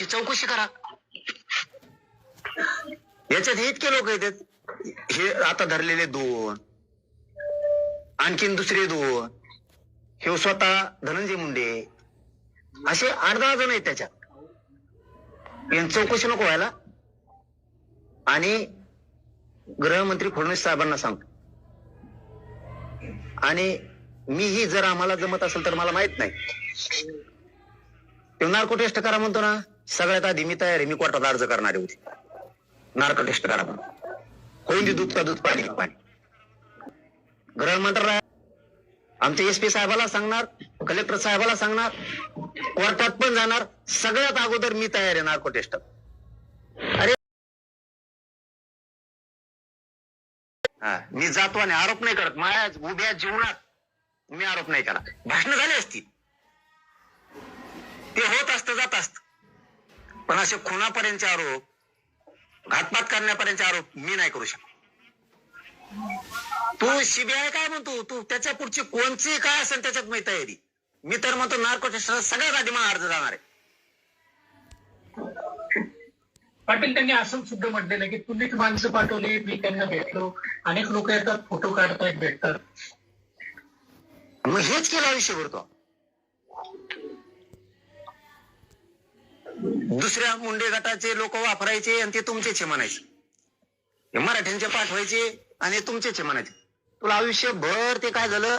याची चौकशी करा. याच्यात हे इतके लोक येतात हे आता धरलेले दोन आणखीन दुसरे दोन हे स्वतः धनंजय मुंडे असे आठ दहा जण आहेत त्याच्यात. चौकशी नको व्हायला. आणि गृहमंत्री फडणवीस साहेबांना सांगतो. आणि मी ही जर आम्हाला जमत असेल तर मला माहीत नाही. तो नार्को टेस्ट करा म्हणतो ना? सगळ्यात आधी मी तयार आहे मी कोर्टात अर्ज करणारे होते नार्को टेस्ट करा कोण होऊन दे दूध का दूध पाणी का पाणी. गृह मंत्रालय आमच्या एस पी साहेबाला सांगणार कलेक्टर साहेबाला सांगणार कोर्टात पण जाणार सगळ्यात अगोदर मी तयार आहे नार्को टेस्ट अरे. हा, मी जातो आणि आरोप नाही करत माझ्या उभ्या जीवनात मी आरोप नाही करा भाषण झाली असती. ते होत असतं जात असतं. पण असे खुनापर्यंतचे आरोप घातपात करण्यापर्यंतचे आरोप मी नाही करू शकत. तू सीबीआय काय म्हणतो? तू त्याच्या पुढची कोणची काय असेल त्याच्यात मी तयारी मी तर म्हणतो नार्को टेस्टला सगळ्यात आधी मला अर्ज जाणार आहे. पाटील त्यांनी असं सुद्धा म्हटलेलं की तुम्हीच माणसं पाठवली मी त्यांना भेटलो. अनेक लोक येतात फोटो काढतायत भेटतात. मग हेच केलं आयुष्यभर तो. दुसऱ्या मुंडे गटाचे लोक वापरायचे आणि ते तुमचेच म्हणायचे. हे मराठ्यांचे पाठवायचे आणि तुमचेच म्हणायचे. तुला आयुष्यभर ते काय झालं?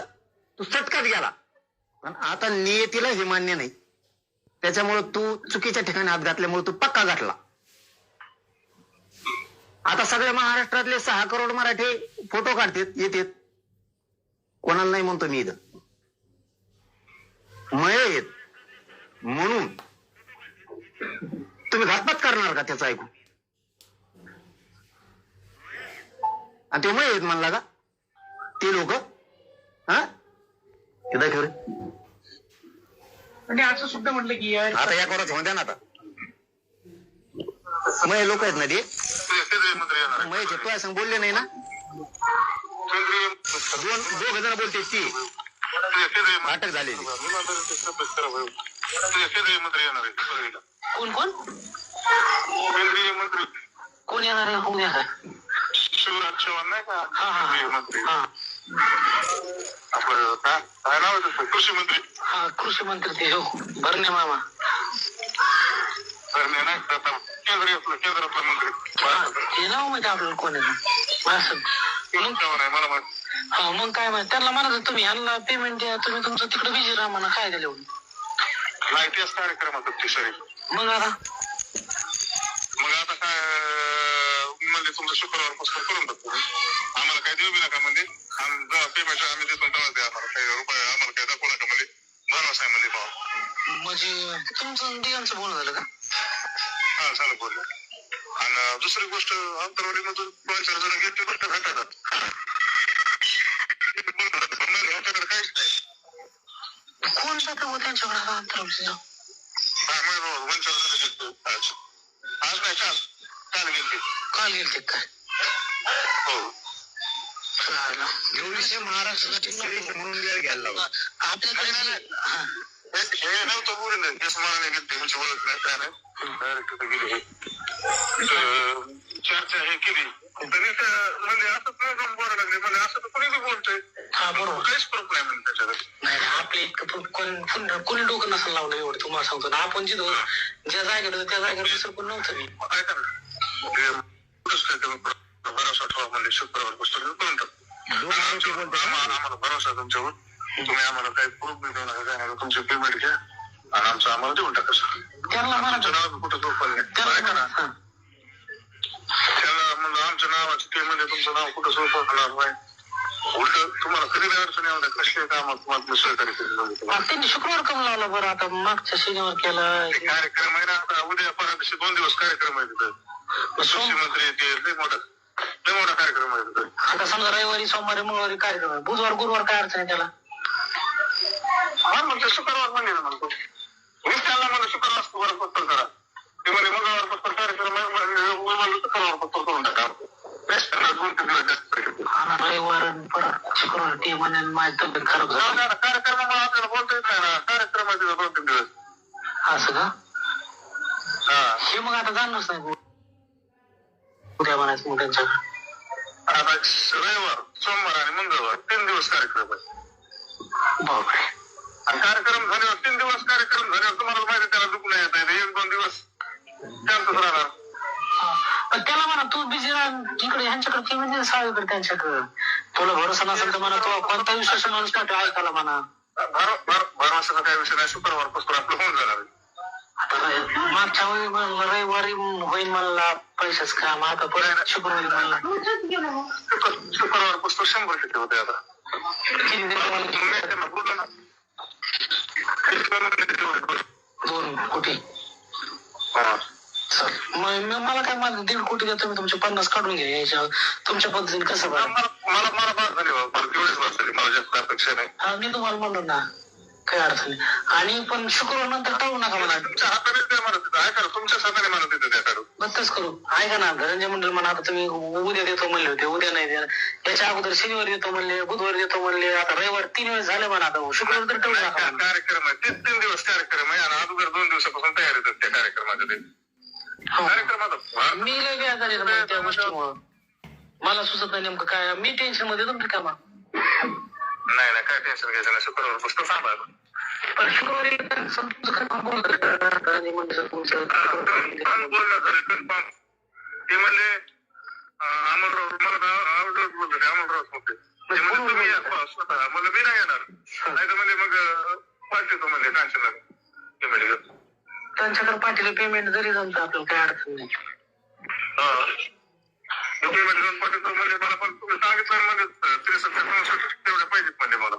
तू सटकात गेला. पण आता नियतीला हे मान्य नाही. त्याच्यामुळे तू चुकीच्या ठिकाणी हात घातल्यामुळे तू पक्का घातला आता सगळ्या महाराष्ट्रातले सहा करोड मराठी फोटो काढतात येतात. कोणाला नाही म्हणतो मी इथं. मय येत म्हणून तुम्ही घातपात करणार का त्याचं ऐकून? आणि ते आहेत म्हणला का? ते लोक? हा? ते दाखव रे. आणि असं सुद्धा म्हटलं की आता या कोणाच द्या ना आता. मय लोक आहेत ना ते. मयचे तू सांग बोलले नाही ना? दोन दोघ जण बोलते ती. अटक झालेली. केंद्रीय मंत्री येणार परळीला. कोण कोण? केंद्रीय मंत्री कोण येणार आहे? कोण येणार शिवराज चव्हाण नाही का हा, हा. केंद्रीय मंत्री हा. आपलं काय काय नाव आहे त्याचं? कृषी मंत्री हा कृषी मंत्री ते हो. भरणे मामा. करणे नाही का आता केंद्रीय आपलं मंत्री हा, नाव माहिती आपल्याला कोण आहे? असं आहे मला माहिती. हा मग काय माहिती. त्यांना म्हणा तुम्ही यांना पेमेंट द्या तुम्ही तुमचं तिकडे बिझी राहा म्हणा काय झालं एवढं? माहितीच कार्यक्रमात ती सरी मग आता? मग आता काय अं, म्हणजे तुमचं शुक्रवार पुस्तक करून टाकतो आम्हाला काय देऊ बी नका म्हणजे. आम्ही जेव्हा पेमेंट आम्ही देतो तेव्हा द्या आम्हाला. काही रुपये आम्हाला काय दाखवू नका म्हणजे. भरवसा आहे म्हणजे भाव म्हणजे तुमचं डियांचं बोलणं झालं का? हा झालं बोललं आणि दुसरी गोष्ट अंतरवाडी मधून दोन चार जण का भेटतात ह्याच्याकडे काहीच नाही कोण जातं मग त्यांच्याकडे आता अंतरावरचं? हा मग बाबा, दोन चार जण आज आज नाही काल. काल काय? हो. चालेल. एवढीशे महाराष्ट्रासाठी म्हणून वेळ घ्यायला. आपल्याकडे हे नव्हतं बोलले हे स्मरणे गेलते म्हणजे ओळख नाही काय नाही डायरेक्ट तिथे गेले तर चर्चा हे. केली तरी त्या म्हणजे असं नाही जाऊन बोलायला लागले म्हणजे असं तर कोणी बी बोलतोय हा बरोबर काहीच प्रूफ नाही म्हणजे त्याच्याकडे नाही आपले इतकं पण कोण कोण- कोणी डोकं नसेल लावलं एवढं तुम्हाला सांगतो ना आपण जिथं ज्या जागेवर होतो त्या जागेवर दुसरं कोण नव्हतं मी ऐका ना ते पुढंच काय तुम्ही भरोसा ठेवा म्हणजे शुक्रवार पुस्तक करून टाकू आम्हाला भरोसा तुमच्यावर तुम्ही आम्हाला काही प्रूफ बी देऊ नका काय नाही तुमची पेमेंट घ्या आणि आमचं आम्हाला देऊन टाका सर. त्यांना म्हणा नाव बी कुठं झोपलं नाही. त्यांना ऐका म्हणा ना. हा. त्याला म्हणलं आमच्या नावाचं ते म्हणजे तुमचं नाव कुठं झोपणार नाही उलट तुम्हाला कधी बी अडचण येऊ नये कसल्या कामात तुम्हाला मी सहकार्य करेल म्हणजे तुम्हाला. मग त्यांनी शुक्रवार कम लावला बरं आता मागच्या शनिवार केला. ते कार्यक्रम आहे ना आता उद्या परवा दिवशी दोन दिवस कार्यक्रम आहे तिथं. कृषी मंत्री येते लय मोठा लय मोठा कार्यक्रम आहे तिथं. आता समजा रविवारी सोमवारी मंगळवारी कार्यक्रम आहे. बुधवार गुरुवार काय अडचण आहे त्याला? हा मग ते शुक्रवार म्हणले ना म्हणतो. मीच त्यांना म्हणलं शुक्रवार शुक्रवार पत्र करा. ते म्हणजे मंगळवार पत्र कार्यक्रम म्हणजे मी म्हणलं शुक्रवार पत्र करून टाका. रविवार परत शुक्रवार ते म्हणे माझी तब्येत खराब झाली. कार्यक्रमामुळे आपल्याला बोलता येत नाही ना. दोन तीन दिवस. असं का? हा. मग आता जाणच नाही उद्या म्हणायचं मग त्यांच्याकडे आता रविवार सोमवार आणि मंगळवार तीन दिवस कार्यक्रम आहे. बापरे. कार्यक्रम झाल्यावर तीन दिवस कार्यक्रम झाल्यावर तुम्हाला माहिती त्याला दुखणं येत आहे एक दोन दिवस शांतच राहणार. पण त्याला म्हणा तू बिझी इकडे ह्यांच्याकडे किंवा दे साळीकडे त्यांच्याकडे. तुला भरोसा नसेल तर म्हणा तो कोणता विश्वास माणूस टाकतो ऐकायला म्हणा. भर भर भरवशाचा काही विषय नाही शुक्रवारपासून आपलं होऊन जाणार मागच्या वेळी रविवारी होईल म्हणला पैशाच काम आता परत शुक्रवारी म्हणला. शुक्र- शुक्रवारपासून शंभर टक्के होते आता. दोन कोटी. सर मग मला काय माझं दीड कोटी द्या तुम्ही तुमचे पन्नास काढून घ्या याच्या तुमच्या पद्धतीने कसं मला मला मला झाली. मला तेवढीच बाद झाली मला जास्त अपेक्षा नाही हा मी तुम्हाला म्हणलो ना काही अडचण नाही. आणि पण शुक्रवार नंतर टाळू नका म्हणा. तुमच्या हाताने ते म्हणत होते. ऐका ना, तुमच्याच हाताने म्हणत होते त्या करू. ऐका ना धनंजय मंडळ म्हणा आता तुम्ही उद्या देतो म्हणले होते उद्या नाही देणार. याच्या अगोदर शनिवारी देतो म्हणले बुधवारी देतो म्हणले आता रविवार तीन वेळेस झाले म्हणा आता शुक्रवार तर टाळू नका म्हणा. कार्यक्रम आहे. तीन तीन दिवस कार्यक्रम आहे आणि अगोदर दोन दिवसापासून तयारी होतात त्या कार्यक्रमाच्या ते. हो. मी लय बेजार आहे ना त्या गोष्टीमुळं. मला सुचत नाही नेमकं काय. मी टेन्शनमध्ये येतो ना कामा नाही नाही काय टेन्शन घ्यायचं नाही. शुक्रवार पुस्तक सांगा ते म्हणले अं, अमोलराव मला आवडत बोलतो अमोलराव म्हणते ते म्हणले तुम्ही स्वतः मला मी नाही येणार नाही तर म्हणजे मग पाठवतो म्हणजे कांचनला ते त्यांच्याकडे पाठीला पेमेंट जरी जमतं आपल्याला काय अडचण नाही. पेमेंट घेऊन पाठवतो म्हणजे मला पण तुम्ही सांगितलं म्हणजे त्रेसष्ट चौसष्ट तेवढे पाहिजेत म्हणजे मला.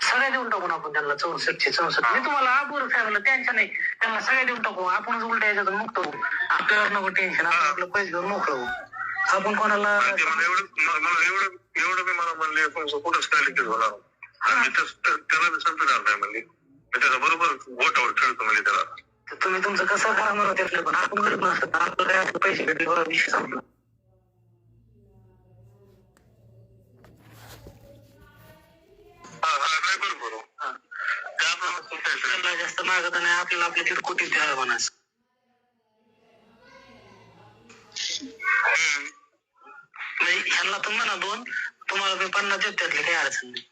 सगळ्या देऊन टाकू ना आपण त्यांना चौसष्टचे चौसष्ट. मी तुम्हाला आबूर सांगलं त्यांच्या नाही त्यांना सगळ्या देऊन टाकू. आपणच उलट्या याच्यातून मुक्त होऊ. आपल्यावर नको टेन्शन आपलं पैसे घेऊन मोकळं होऊ. आपण कोणाला मला एवढं मला एवढं एवढं मी मला म्हणले कुठंच काय लिखित होणार आणि त्याला मी संपणार नाही म्हणले. मी बरोबर बोटावर खेळतो म्हणजे त्याला. तुम्ही तुमचं कसं करणार होते आपलं पण आपण करत नसतं. आपलं काय पैसे भेटले बरोबर विषय संपला. त्यांना जास्त मागत नाही आपल्याला आपल्या तिथे कोटी द्यावं. म्हणजे ह्यांना तुम्ही म्हणा दोन तुम्हाला मी पन्नास देत त्यातले काही अडचण नाही.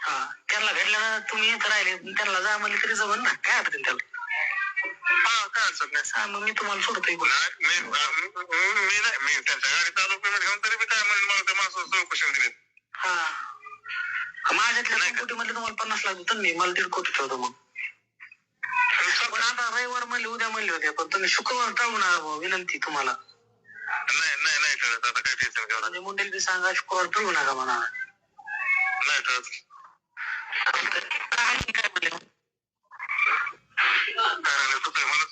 हा त्यांना भेटलं ना तुम्ही इथं राहिले त्यांना जा म्हणले तरी जमन ना काय अडचण त्याला? हा काय अडचण नाही. हा मग मी तुम्हाला सोडतो इकडून. मी मी- नाही मी त्यांच्या गाडीत आलो पेमेंट घेऊन तरी मी काय म्हणेन मला त्या माणसाचं चौकशी हा. माझ्यातल्या दोन कोटी मध्ये तुम्हाला पन्नास लाख देतो ना मी मला दीड कोटी ठेवतो मग. पण आता रविवार म्हणले उद्या म्हणले होते पण तुम्ही शुक्रवार टाळू नका बुवा, विनंती तुम्हाला. नाही नाही नाही कळत आता काय टेन्शन घेऊ नका. म्हणजे मुंडेल बी सांगा शुक्रवार टाळू नका म्हणा. नाही कळत. आणखी काय म्हणले काय राहिलं तुझं मला?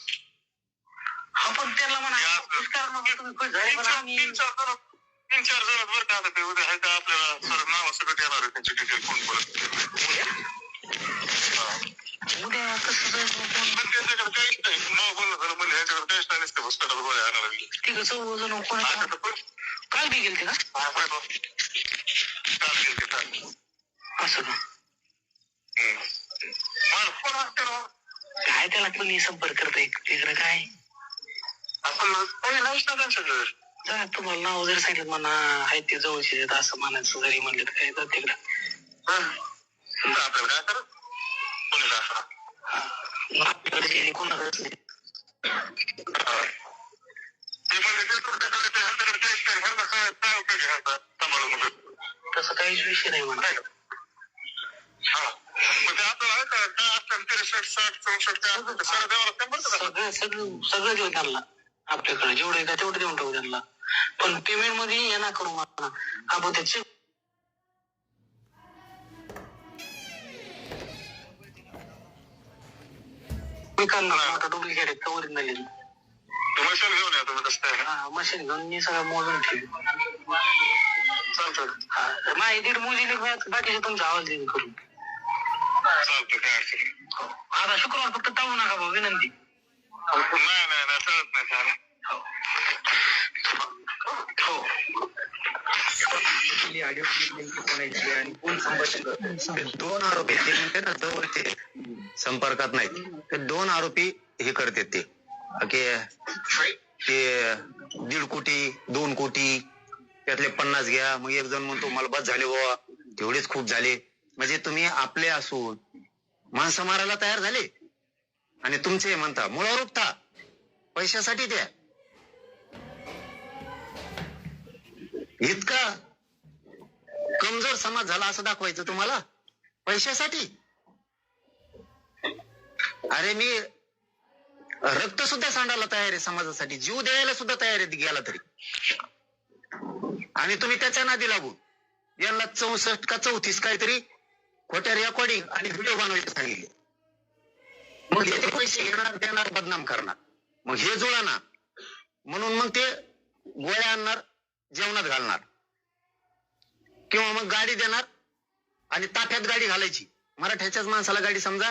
हा पण त्यांना म्हणा नका, तुम्ही खुश झाले तीन पण चार आम्ही तीन चार जण तीन चार जण बरं का आता ते उद्या आहे का आपल्याला सर नाव सगळं येणार आहे त्यांची डिटेल फोन हा. उद्या कसं त्यांच्याकडे काहीच नाही. नाव झालं म्हणजे ह्याच्याकडे काहीच नाही. नुसतं पुस्तकाला गोळ्या आणायला लागली. तिघं चौघ कोणी आता तर पण काल बी गेलते का? हा, बाय बाय. काल गेली ते काल. असं का? हम्म. मला फोन असते ना काय त्याला कोणी संपर्क करताय तिकडे काय? आपण नाहीच ना त्यांच्याकडे. जा तुम्हाला नाव जरी सांगितलं म्हणा आहे ते जवळचे आहेत असं म्हणायचं जरी म्हणलं तर काय जा तिकडं. हा. आपल्याला काय करत कोणी कोणाकडेच नाही. तसं काहीच विषय नाही म्हणा? सगळं सगळं सगळं देऊ त्यांना. आपल्याकडे जेवढं आहे का तेवढं देऊन टाकू त्यांना. पण पेमेंटमध्ये हे ना करू म्हणा. आपण ते check मी करणार आता डुप्लिकेट आहे कवर नाही ते मशीन घेऊन या तुम्ही तसं काय? हा मशीन घेऊन मी सगळं मोजून ठेवी चालतं हा माझी दीड मोजी बाकीचे तुमचा आवाज चालतं काय अडचण नाही. आता शुक्रवार फक्त टाळू नका भाऊ विनंती. नाही नाही नाही कळत नाही हो केली ऑडिओ क्लिप नेमकी कोणाची आणि कोण संभाषण ते दोन आरोपी ते म्हणते ना जवळचे संपर्कात नाहीत. ते दोन आरोपी हे करतात ते. ते दीड कोटी दोन कोटी त्यातले पन्नास घ्या मग एक जण म्हणतो मला बस झाले बाबा तेवढेच खूप झाले. म्हणजे तुम्ही आपले असून माणसं मारायला तयार झाले? आणि तुमचे म्हणता मुळावर उपता पैशासाठी द्या. इतका कमजोर समाज झाला असं दाखवायचं तुम्हाला? पैशासाठी? अरे मी रक्त सुद्धा सांडायला तयार आहे समाजासाठी. जीव द्यायला सुद्धा तयार आहे गेला तरी. आणि तुम्ही त्याच्या नादी लागू. यांना चौसष्ट का चौतीस काहीतरी खोट्या रेकॉर्डिंग आणि व्हिडिओ बनवायला सांगितले. मग हे ते पैसे घेणार देणार बदनाम करणार. मग हे जुळाना. म्हणून मग ते गोळ्या आणणार जेवणात घालणार. किंवा मग गाडी देणार आणि ताफ्यात गाडी घालायची. मराठ्याच्याच माणसाला गाडी समजा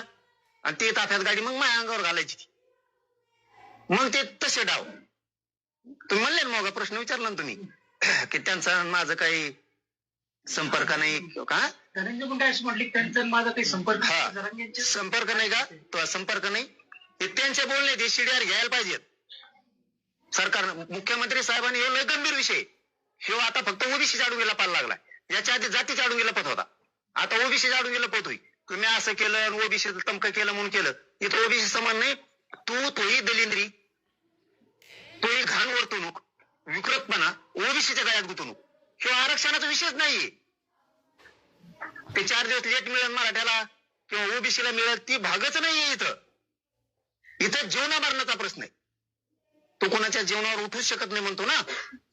आणि ते ताफ्यात गाडी मग माझ्या अंगावर घालायची मग ते तसे डाव. तुम्ही म्हणले ना मग प्रश्न विचारला ना तुम्ही की त्यांचा माझं काही संपर्क नाही का? धनंजय मुंडे अशी म्हटली की त्यांचा आणि माझा काही संपर्क हा. संपर्क नाही का? तो संपर्क नाही. ते त्यांचे बोलणे ते शिडीआर घ्यायला पाहिजेत. सरकार मुख्यमंत्री साहेबांनी हे लय गंभीर विषय. ह्यो आता फक्त ओबीसी जाडून पाहायला लागलाय. याच्या आधी जाती जाडून पत होता. आता ओबीसी जाडून पत होई तुम्ही असं केलं ओबीसी तमक केलं म्हणून केलं. इथं ओबीसी समान नाही. तू तोही दलिंद्री. तोही घाण वर्तणूक. विकृतपणा. ओबीसीच्या गळ्यात गुंतवणूक. किंवा आरक्षणाचा विषयच नाहीये ते चार दिवस लेट मिळेल मराठ्याला किंवा ओबीसीला मिळेल ती भागच नाहीये इथं. इथं जेवणा मारण्याचा प्रश्न आहे. तू कोणाच्या जेवणावर उठूच शकत नाही म्हणतो ना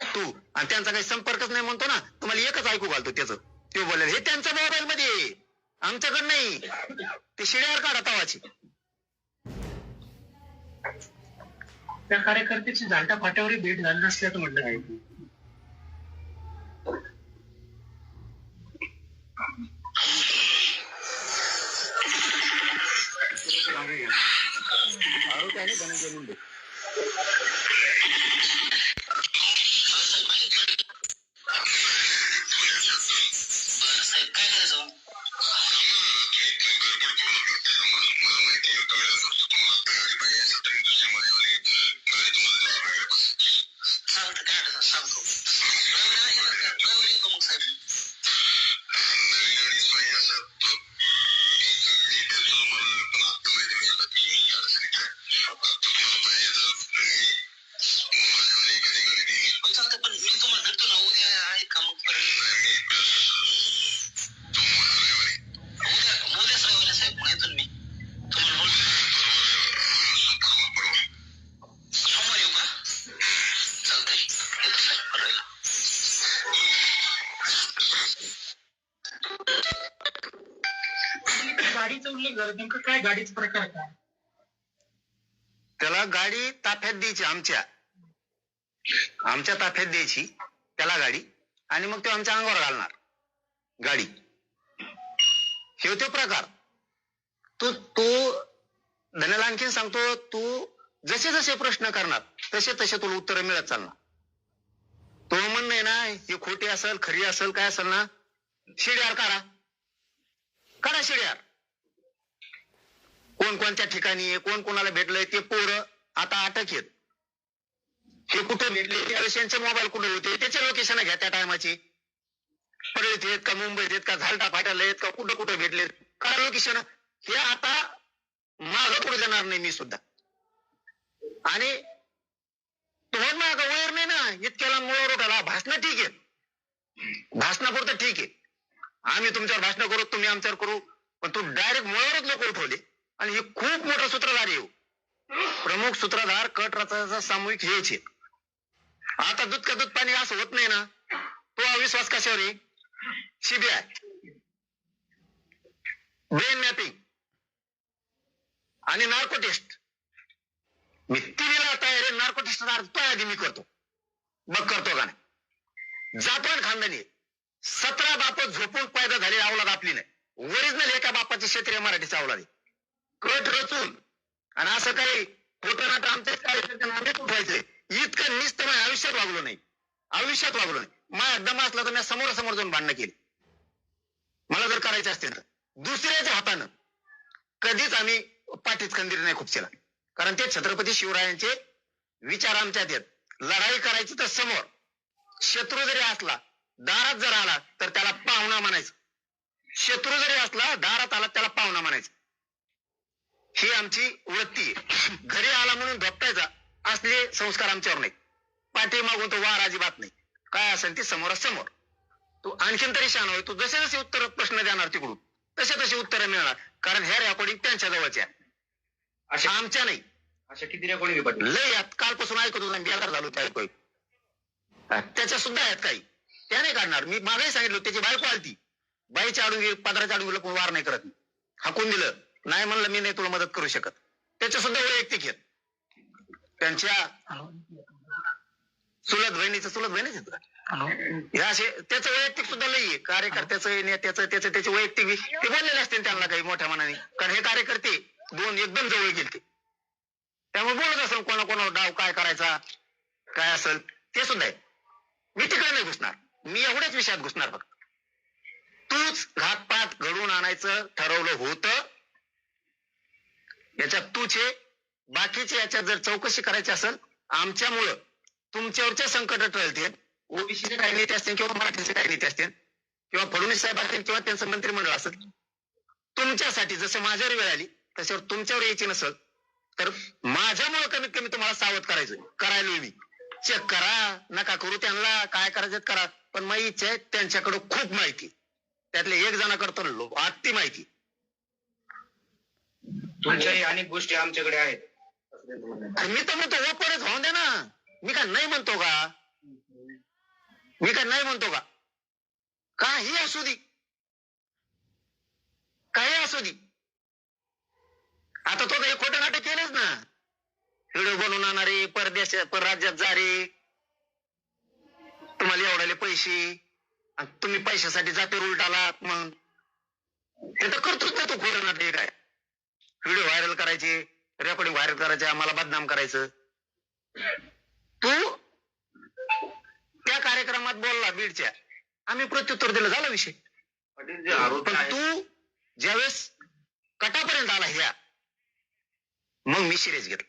तू. आणि त्यांचा काही संपर्कच नाही म्हणतो ना. तुम्हाला एकच ऐकू घालतो त्याचं. ते बोलेल हे त्यांच्या मोबाईल मध्ये आमच्याकडे नाही. ते शिड्यावर काढा तवाची. त्या कार्यकर्त्याची जालटा फाट्यावरही भेट झाली नसल्याचं म्हटलं आहे. आरोपी धनंजय मुंडे नेमकं काय गाडीचा प्रकार काय त्याला गाडी ताफ्यात द्यायची आमच्या. आमच्या ताफ्यात द्यायची त्याला गाडी. आणि मग तो आमच्या अंगावर घालणार गाडी. हे तो प्रकार. तू तू धन्याला आणखीन सांगतो तू जसे जसे प्रश्न करणार तसे तसे तुला उत्तर मिळत चालणार. तो म्हणणं आहे ना हे खोटी असेल खरी असेल काय असेल ना शिड्यार करा काढा शिड्यार कोण कोणत्या ठिकाणी कोण कोणाला भेटलंय ते पोरं आता अटक आहेत. हे कुठे भेटले त्यावेळेस यांचे मोबाईल कुठे होते त्याचे लोकेशन घ्या त्या टायमाचे परळीत आहेत का मुंबईत आहेत का झालटा फाट्याला आहेत का कुठं कुठं भेटलेत का लोकेशन हे आता माग पुढे जाणार नाही मी सुद्धा. आणि तुम्हाला माग वयर नाही ना इतक्याला मुळावर उठाला भाषण ठीक आहे. भाषणापुरतं ठीक आहे. आम्ही तुमच्यावर भाषण करू तुम्ही आमच्यावर करू पण तू डायरेक्ट मुळावरच लोक उठवले. आणि हे खूप मोठा सूत्रधार येऊ हो. प्रमुख सूत्रधार कट रचायचा सामूहिक हेच आहे. आता दूध का दूध पाणी असं होत नाही ना तो अविश्वास कशावर आहे? सीबीआय ब्रेन मॅपिंग आणि नार्को टेस्ट मी तिला तयार नार्को टेस्ट तो आधी मी करतो. बघ करतो का नाही? जापान खानदानी सतरा बाप झोपून पैदा झाले अवलाद आपली नाही. ओरिजिनल एका बापाची क्षेत्रीय मराठीचा अवलाद आहे. कट रचून. आणि असं काही फोटो नाटक आमच्या कार्यकर्त्यांना आम्ही उठवायचंय इतकं निस्त मी आयुष्यात वागलो नाही. आयुष्यात वागलो नाही. माझ्या दम असला तर मी समोरासमोर जाऊन भांडणं केली. मला जर करायचं असते तर. दुसऱ्याच्या हातानं. कधीच आम्ही पाठीत खंदीर नाही खुपशीला. कारण ते छत्रपती शिवरायांचे विचार आमच्यात आहेत. लढाई करायची तर समोर. शत्रू जरी असला दारात जर आला तर त्याला पाहुणा म्हणायचं. शत्रू जरी असला दारात आला त्याला पाहुणा म्हणायचं. ही आमची वृत्ती आहे. घरी आला म्हणून धपटायचा असले संस्कार आमच्यावर नाही पाठी मागून तो वार अजिबात नाही. काय असेल ते समोरासमोर. तू आणखीन तरी शान होय. तू जसे जसे उत्तर प्रश्न देणार तिकडून तसे तसे उत्तर मिळणार. कारण ह्या रेकॉर्डिंग त्यांच्या जवळच्या आहे. अशा आमच्या नाही. अशा किती रेकॉर्डिंग लय यात कालपासून ऐकत होतो बेकार झालो त्या ऐकू. त्याच्या सुद्धा आहेत काही. त्या नाही काढणार. मी मागही सांगितलं त्याची बायको आलती. बाईच्या आडून पदराच्या आडून वार नाही करत. हाकून दिलं. नाही म्हणलं मी नाही तुला मदत करू शकत. त्याच्या सुद्धा वैयक्तिक आहेत. त्यांच्या चुलत बहिणीचं चुलत बहिणीच हे असे त्याचं वैयक्तिक सुद्धा लई कार्यकर्त्याचं नेत्याचं त्याचं त्याचे वैयक्तिक ते बोललेले असतील त्यांना काही मोठ्या मनाने. कारण हे कार्यकर्ते दोन एकदम जवळ गेलते. त्यामुळे बोलत असेल कोणा कोणाला डाव काय करायचा काय असेल ते सुद्धा आहे. मी तिकडे नाही घुसणार. मी एवढ्याच विषयात घुसणार फक्त. तूच घातपात घडवून आणायचं ठरवलं होतं. याच्यात तूच आहे बाकीचे याच्यात जर चौकशी करायची असेल आमच्यामुळं तुमच्यावरच्या संकट टळतील. ओबीसीचे काही नेते असतील किंवा मराठीचे काही नेते असतील किंवा फडणवीस साहेब असतील किंवा त्यांचं मंत्रिमंडळ असेल तुमच्यासाठी जसं माझ्यावर वेळ आली तशावर तुमच्यावर यायची नसेल तर माझ्यामुळे कमीत कमी तुम्हाला सावध करायचं करायला मी. चेक करा नका करू त्यांना काय करायचं करा. पण माझी इच्छा आहे त्यांच्याकडं खूप माहिती. त्यातले एक जणाकडे लो आत्ती माहिती. तुमच्याही अनेक गोष्टी आमच्याकडे आहेत. मी तर म्हणतो ओपनच होऊन दे ना. मी का नाही म्हणतो का? मी का नाही म्हणतो का? काही असू दे. काही असू दे. आता तो काही खोटं नाटक केलंच ना. व्हिडिओ बनवून आणणारे परदेश परराज्यात जा रे. तुम्हाला एवढाले पैसे. तुम्ही पैशासाठी जाते उलटाला मग हे तर करतोच ना तो खोटं नाटक काय? व्हिडिओ व्हायरल करायचे रेकॉर्डिंग व्हायरल करायचे आम्हाला बदनाम करायचं. तू त्या कार्यक्रमात बोलला बीडच्या. आम्ही प्रत्युत्तर दिलं झाला विषय. पाटील जे आरोपी पण तू ज्यावेळेस कटापर्यंत आला ह्या मग मी सिरियस घेतलं.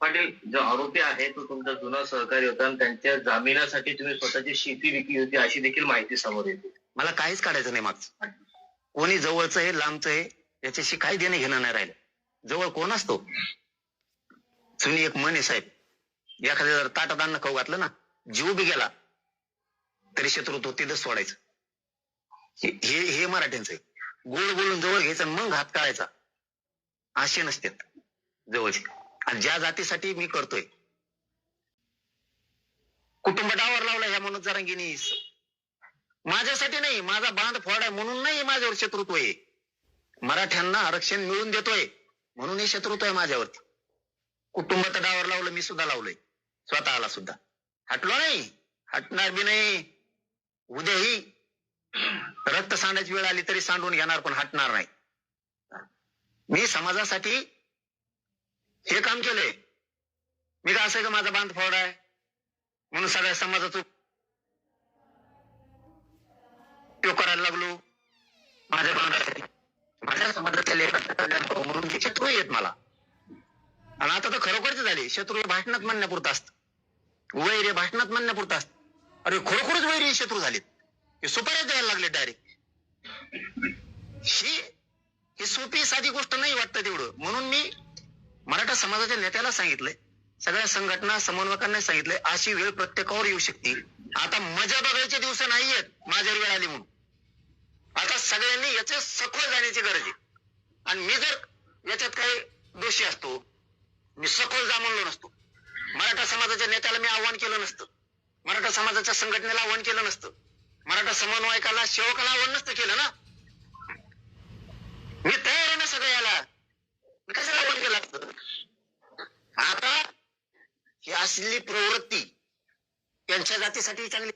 पाटील जो आरोपी आहे तो तुमचा जुना सहकारी होता आणि त्यांच्या जामिनासाठी तुम्ही स्वतःची शेती विकली होती अशी देखील माहिती समोर येते. मला काहीच काढायचं नाही मागचं. कोणी जवळचं आहे लांबचं आहे याच्याशी काही देणं घेणं नाही राहिलं. जवळ कोण असतो? तुम्ही एक मन आहे साहेब एखाद्या जर ताटात अन्न खाऊ घातलं ना जीव बी गेला तरी शत्रू तो तिथं सोडायचं. हे हे- हे मराठ्यांचं आहे. गोड बोलून जवळ घ्यायचं आणि मग हात काढायचा. असे नसतात जवळचे. आणि ज्या जातीसाठी मी करतोय कुटुंब डावर लावला ह्या म्हणून जरांगीनी. माझ्यासाठी नाही माझा बांध फोड आहे म्हणून नाही माझ्यावर शत्रुत्व आहे. मराठ्यांना आरक्षण मिळून देतोय म्हणून हे शत्रुत्व आहे माझ्यावरती. कुटुंबात डावर लावलं मी सुद्धा लावलंय. स्वतःला सुद्धा. हटलो नाही हटणार बी नाही. उद्याही रक्त सांडायची वेळ आली तरी सांडून घेणार पण हटणार नाही. मी समाजासाठी हे काम केलंय. मी का असं का माझा बांध फोड आहे म्हणून सगळ्या समाजाचं उपयोग करायला लागलो. माझ्या बांधासाठी माझ्या समाजातल्या लेखाचं म्हणून ते शत्रू येत मला. आणि आता तर खरोखरच झाले. शत्रू हे भाषणात म्हणण्यापुरतं असत. वैर हे भाषणात म्हणण्यापुरतं असत. अरे खरोखरच वैर हे शत्रू झालेत. हे सुपाऱ्या द्यायला लागले डायरेक्ट ही ही सोपी साधी गोष्ट नाही वाटतं तेवढं. म्हणून मी मराठा समाजाच्या नेत्याला सांगितलंय. सगळ्या संघटना समन्वयकांना सांगितलंय अशी वेळ प्रत्येकावर येऊ शकते. आता मजा बघायचे दिवस नाहीयेत. माझ्यावर वेळ आली म्हणून. आता सगळ्यांनी याचे सखोल जाण्याची गरज आहे. आणि मी जर याच्यात काही दोषी असतो मी सखोल जा म्हणलो नसतो. मराठा समाजाच्या नेत्याला मी आव्हान केलं नसतं. मराठा समाजाच्या संघटनेला आव्हान केलं नसतं. मराठा समन्वयकाला सेवकाला आव्हान नसतं केलं ना. मी तयार आहे ना सगळं याला मी कशाला आव्हान केलं असतं? आता ही असली प्रवृत्ती त्यांच्या जातीसाठी चांगली